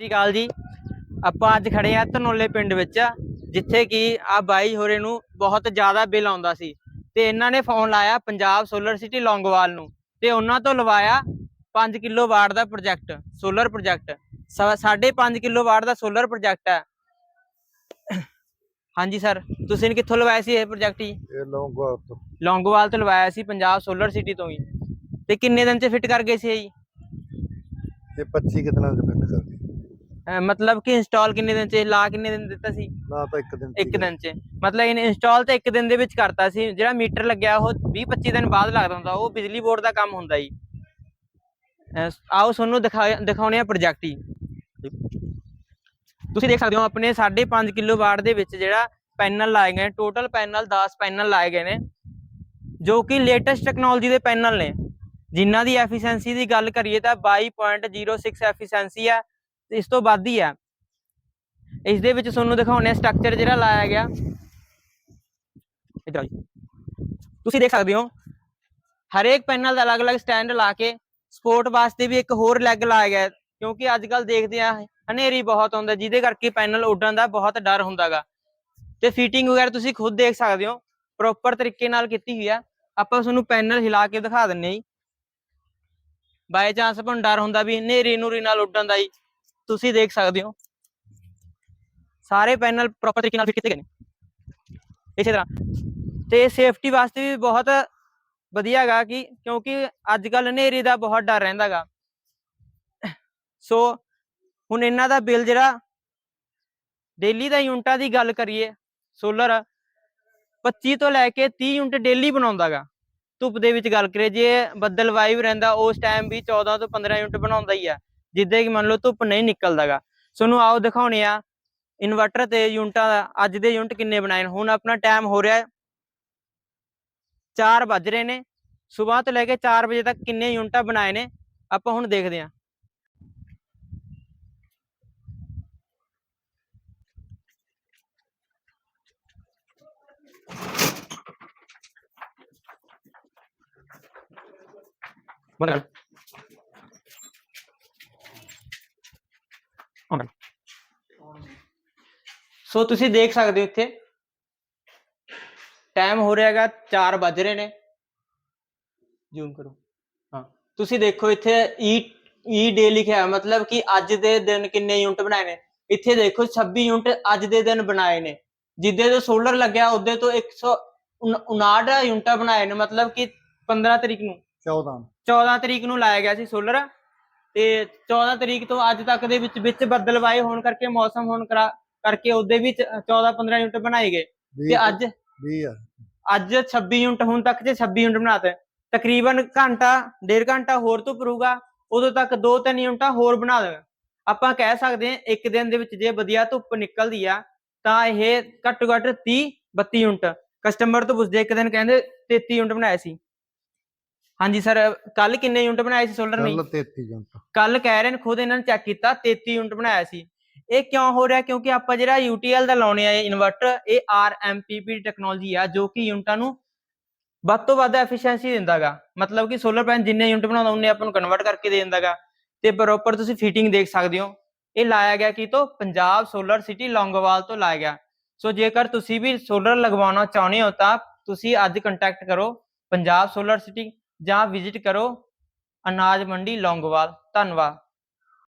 ਸ਼੍ਰੀ ਅਕਾਲ ਜੀ। ਆਪਾਂ ਅੱਜ ਖੜੇ ਆ ਧਨੋਲੇ ਪਿੰਡ ਵਿੱਚ ਜਿੱਥੇ ਕਿ ਆ ਬਾਈ ਹੋਰੇ ਨੂੰ ਬਹੁਤ ਜ਼ਿਆਦਾ ਬਿੱਲ ਆਉਂਦਾ ਸੀ। ਤੇ ਇਹਨਾਂ ਨੇ ਫੋਨ ਲਾਇਆ ਪੰਜਾਬ ਸੋਲਰ ਸਿਟੀ ਲੌਂਗੋਵਾਲ ਨੂੰ ਤੇ ਉਹਨਾਂ ਤੋਂ ਲਵਾਇਆ 5 ਕਿਲੋ ਵਾਟ ਦਾ project solar project. 5.5 kilo watt ਦਾ ਸੋਲਰ ਪ੍ਰੋਜੈਕਟ ਹੈ। ਹਾਂਜੀ ਸਰ ਤੁਸੀਂ ਕਿੱਥੋਂ ਲਵਾਇਆ ਸੀ ਇਹ ਪ੍ਰੋਜੈਕਟ ਜੀ? ਇਹ ਲੌਂਗੋਵਾਲ ਤੋਂ। ਲੌਂਗੋਵਾਲ ਤੋਂ ਲਵਾਇਆ ਸੀ ਪੰਜਾਬ ਸੋਲਰ ਸਿਟੀ ਤੋਂ ਹੀ ਤੇ ਕਿੰਨੇ ਦਿਨ ਚ ਫਿੱਟ ਕਰ ਗਏ ਸੀ ਇਹ ਜੀ? ਇਹ 25 ਕਿਤਨਾ ਦੇ ਪਿੰਡ ਕਰਦੀ ਅਹ ਮਤਲਬ ਕਿ ਇੰਸਟਾਲ ਕਿੰਨੇ ਦਿਨ ਚ ਲਾ ਕਿੰਨੇ ਦਿਨ ਦਿੱਤਾ ਸੀ? ਨਾ ਤਾਂ ਇੱਕ ਦਿਨ ਇੱਕ ਦਿਨ ਚ। ਮਤਲਬ ਇਹਨੇ ਇੰਸਟਾਲ ਤਾਂ ਇੱਕ ਦਿਨ ਦੇ ਵਿੱਚ ਕਰਤਾ ਸੀ। ਜਿਹੜਾ ਮੀਟਰ ਲੱਗਿਆ ਉਹ 20 25 ਦਿਨ ਬਾਅਦ ਲੱਗਦਾ ਹੁੰਦਾ। ਉਹ ਬਿਜਲੀ ਬੋਰਡ ਦਾ ਕੰਮ ਹੁੰਦਾ ਜੀ। ਅਹ ਆਓ ਤੁਹਾਨੂੰ ਦਿਖਾ ਦਿਖਾਉਣੇ ਆ ਪ੍ਰੋਜੈਕਟ ਹੀ ਤੁਸੀਂ ਦੇਖ ਸਕਦੇ ਹੋ ਆਪਣੇ 5.5 ਕਿਲੋ ਵਾਟ ਦੇ ਵਿੱਚ ਜਿਹੜਾ ਪੈਨਲ ਲਾਏ ਗਏ ਟੋਟਲ ਪੈਨਲ 10 ਪੈਨਲ ਲਾਏ ਗਏ ਨੇ। ਜੋ ਕਿ ਲੇਟੈਸਟ ਟੈਕਨੋਲੋਜੀ ਦੇ ਪੈਨਲ ਨੇ। ਜਿਨ੍ਹਾਂ ਦੀ ਐਫੀਸ਼ੀਐਂਸੀ ਦੀ ਗੱਲ ਕਰੀਏ ਤਾਂ 22.06 ਐਫੀਸ਼ੀਐਂਸੀ ਆ। ਤੇ ਇਸ ਤੋਂ ਵੱਧ ਹੀ ਆ। ਇਸ ਦੇ ਵਿੱਚ ਤੁਹਾਨੂੰ ਦਿਖਾਉਣੇ ਆ ਸਟਰਕਚਰ ਜਿਹੜਾ ਲਾਇਆ ਗਿਆ। ਇੱਧਰ ਆਓ ਤੁਸੀਂ ਦੇਖ ਸਕਦੇ ਹੋ, ਹਰੇਕ ਪੈਨਲ ਦਾ ਅਲੱਗ-ਅਲੱਗ ਸਟੈਂਡ ਲਾ ਕੇ ਸਪੋਰਟ ਵਾਸਤੇ ਵੀ ਇੱਕ ਹੋਰ ਲੈਗ ਲਾਇਆ ਗਿਆ, ਕਿਉਂਕਿ ਅੱਜ ਕੱਲ ਦੇਖਦੇ ਆ, ਹਨੇਰੀ ਬਹੁਤ ਆਉਂਦਾ, ਜਿਹਦੇ ਕਰਕੇ ਪੈਨਲ ਉੱਡਣ ਦਾ ਬਹੁਤ ਡਰ ਹੁੰਦਾਗਾ। ਤੇ ਫਿਟਿੰਗ ਵਗੈਰਾ ਤੁਸੀਂ ਖੁਦ ਦੇਖ ਸਕਦੇ ਹੋ ਪ੍ਰੋਪਰ ਤਰੀਕੇ ਨਾਲ ਕੀਤੀ ਹੋਈ ਆ। ਆਪਾਂ ਤੁਹਾਨੂੰ ਪੈਨਲ ਹਿਲਾ ਕੇ ਦਿਖਾ ਦਿੰਨੇ ਜੀ। ਬਾਈ ਚਾਂਸ ਆਪਾਂ ਨੂੰ ਡਰ ਹੁੰਦਾ ਵੀ ਹਨੇਰੀ ਨੂਰੀ ਨਾਲ ਉੱਡਣ ਦਾ ਜੀ। ਤੁਸੀਂ ਦੇਖ ਸਕਦੇ ਹੋ। ਸਾਰੇ ਪੈਨਲ ਪ੍ਰੋਪਰ ਤਰੀਕੇ ਨਾਲ ਫਿੱਟ ਕੀਤੇ ਗਏ ਨੇ। ਇਸੇ ਤਰ੍ਹਾਂ। ਤੇ ਸੇਫਟੀ ਵਾਸਤੇ ਵੀ ਬਹੁਤ ਵਧੀਆ ਹੈਗਾ ਕਿ ਕਿਉਂਕਿ ਅੱਜ ਕੱਲ ਹਨੇਰੀ ਦਾ ਬਹੁਤ ਡਰ ਰਹਿੰਦਾਗਾ ਸੋ ਹੁਣ ਇਹਨਾਂ ਦਾ ਬਿੱਲ ਜਿਹੜਾ, ਡੇਲੀ ਦਾ ਯੂਨਿਟਾਂ ਦੀ ਗੱਲ ਕਰੀਏ ਸੋਲਰ 25 ਤੋਂ ਲੈ ਕੇ 30 ਯੂਨਿਟ ਡੇਲੀ ਬਣਾਉਂਦਾਗਾ ਧੁੱਪ ਦੇ ਵਿੱਚ ਗੱਲ ਕਰੀਏ, ਜੇ ਬੱਦਲ ਵਾਈਵ ਰਹਿੰਦਾ, ਉਸ ਟਾਈਮ ਵੀ 14 ਤੋਂ 15 ਯੂਨਿਟ ਬਣਾਉਂਦਾ ਹੀ ਆ। ਜਿੱਦੇ ਕਿ ਮੰਨ ਲਓ ਧੁੱਪ ਨਹੀਂ ਨਿਕਲਦਾਗਾ। ਤੁਹਾਨੂੰ ਆਓ ਦਿਖਾਉਣੇ ਆ। ਇਨਵਰਟਰ ਤੇ ਯੂਨਿਟਾਂ ਦਾ, ਅੱਜ ਦੇ ਯੂਨਿਟ ਕਿੰਨੇ ਬਣਾਏ ਨੇ? ਹੁਣ ਆਪਣਾ ਟਾਈਮ ਹੋ ਰਿਹਾ 4 ਵੱਜ ਰਹੇ ਨੇ। ਸਵੇਰ ਤੋਂ ਲੈ ਕੇ 4 ਵਜੇ ਤੱਕ ਕਿੰਨੇ ਯੂਨਿਟਾਂ ਬਣਾਏ ਨੇ? ਆਪਾਂ ਹੁਣ ਦੇਖਦੇ ਹਾਂ। ਬੰਦ ਕਰ on ਕਰ। ਸੋ ਤੁਸੀਂ ਦੇਖ ਸਕਦੇ ਹੋ ਇੱਥੇ। ਟਾਈਮ ਹੋ ਰਿਹਾ ਹੈਗਾ 4 ਵੱਜ ਰਹੇ ਨੇ। ਜ਼ੂਮ ਕਰੋ। ਹਾਂ। ਤੁਸੀਂ ਦੇਖੋ ਇੱਥੇ ਈ ਈ ਡੇ ਲਿਖਿਆ ਹੈ, ਮਤਲਬ ਕਿ ਅੱਜ ਦੇ ਦਿਨ ਕਿੰਨੇ ਯੂਨਿਟ ਬਣਾਏ ਨੇ। ਇੱਥੇ ਦੇਖੋ 26 ਯੂਨਿਟ ਅੱਜ ਦੇ ਦਿਨ ਬਣਾਏ ਨੇ। ਜਿੱਦੇ ਤੋਂ ਸੋਲਰ ਲੱਗਿਆ ਉਹਦੇ ਤੋਂ 159 ਯੂਨਿਟਾਂ ਬਣਾਏ ਨੇ। ਮਤਲਬ ਕਿ 15 ਤਰੀਕ ਨੂੰ। 14 14 ਤਰੀਕ ਨੂੰ ਲਾਇਆ ਗਿਆ ਸੀ ਸੋਲਰ ਤੇ 14 ਤਰੀਕ ਤੋਂ ਅੱਜ ਤੱਕ ਦੇ ਵਿੱਚ ਵਿੱਚ ਬੱਦਲਵਾਏ ਹੋਣ ਕਰਕੇ ਮੌਸਮ ਹੋਣ ਕਰਾ- ਕਰਕੇ ਉਹਦੇ ਵਿੱਚ 14 15 ਯੂਨਿਟ ਬਣਾਏ ਗਏ। ਤੇ ਅੱਜ 20 ਆ। ਅੱਜ 26 ਯੂਨਿਟ ਹੁਣ ਤੱਕ ਜੇ 26 ਯੂਨਿਟ ਬਣਾਤੇ ਤਕਰੀਬਨ ਘੰਟਾ ਡੇਢ ਘੰਟਾ ਹੋਰ ਤੋਂ ਪਰੂਗਾ ਉਦੋਂ ਤੱਕ ਦੋ ਤਿੰਨ ਯੂਨਿਟਾਂ ਹੋਰ ਬਣਾ ਦੇਗਾ ਆਪਾਂ ਕਹਿ ਸਕਦੇ ਹਾਂ ਇੱਕ ਦਿਨ ਦੇ ਵਿੱਚ ਜੇ ਵਧੀਆ ਧੁੱਪ ਨਿਕਲਦੀ ਆ ਤਾਂ ਇਹ ਘੱਟੋ ਘੱਟ 30 32 ਯੂਨਿਟ। ਕਸਟਮਰ ਤੋਂ ਪੁੱਛਦੇ ਇੱਕ ਦਿਨ ਕਹਿੰਦੇ 33 ਯੂਨਿਟ ਬਣਾਏ ਸੀ। ਹਾਂਜੀ ਸਰ ਕੱਲ ਕਿੰਨੇ ਯੂਨਿਟ ਬਣਾਏ ਸੀ ਸੋਲਰ ਨੇ ਕੱਲ 33 ਜੰਟ ਕੱਲ ਕਹਿ ਰਹੇ ਨੇ ਖੁਦ ਇਹਨਾਂ ਨੇ ਚੈੱਕ ਕੀਤਾ 33 ਯੂਨਿਟ ਬਣਾਇਆ ਸੀ। ਇਹ ਕਿਉਂ ਹੋ ਰਿਹਾ? ਕਿਉਂਕਿ ਆਪਾਂ ਜਿਹੜਾ UTL ਦਾ ਲਾਉਣੇ ਆ ਇਨਵਰਟਰ ਇਹ RMPP ਟੈਕਨੋਲੋਜੀ ਆ ਜੋ ਕਿ ਯੂਨਿਟਾਂ ਨੂੰ ਵੱਧ ਤੋਂ ਵੱਧ ਐਫੀਸ਼ੀਐਂਸੀ ਦਿੰਦਾਗਾ। ਮਤਲਬ ਕਿ ਸੋਲਰ ਪੈਨ ਜਿੰਨੇ ਯੂਨਿਟ ਬਣਾਉਂਦਾ ਉਹਨੇ ਆਪਾਂ ਨੂੰ ਕਨਵਰਟ ਕਰਕੇ ਦੇ ਦਿੰਦਾਗਾ। ਤੇ ਪ੍ਰੋਪਰ ਤੁਸੀਂ ਫਿਟਿੰਗ ਦੇਖ ਸਕਦੇ ਹੋ। ਇਹ ਲਾਇਆ ਗਿਆ ਕੀ ਤੋਂ? ਪੰਜਾਬ ਸੋਲਰ ਸਿਟੀ ਲੌਂਗੋਵਾਲ ਤੋਂ ਲਾਇਆ ਗਿਆ। ਸੋ ਜੇਕਰ ਤੁਸੀਂ ਵੀ ਸੋਲਰ ਲਗਵਾਉਣਾ ਚਾਹੁੰਦੇ ਹੋ ਤਾਂ ਤੁਸੀਂ ਅੱਜ ਕੰਟੈਕਟ ਕਰੋ ਪੰਜਾਬ ਸੋਲਰ ਸਿਟੀ ਜਾਂ ਵਿਜ਼ਿਟ ਕਰੋ ਅਨਾਜ ਮੰਡੀ ਲੌਂਗੋਵਾਲ। ਧੰਨਵਾਦ।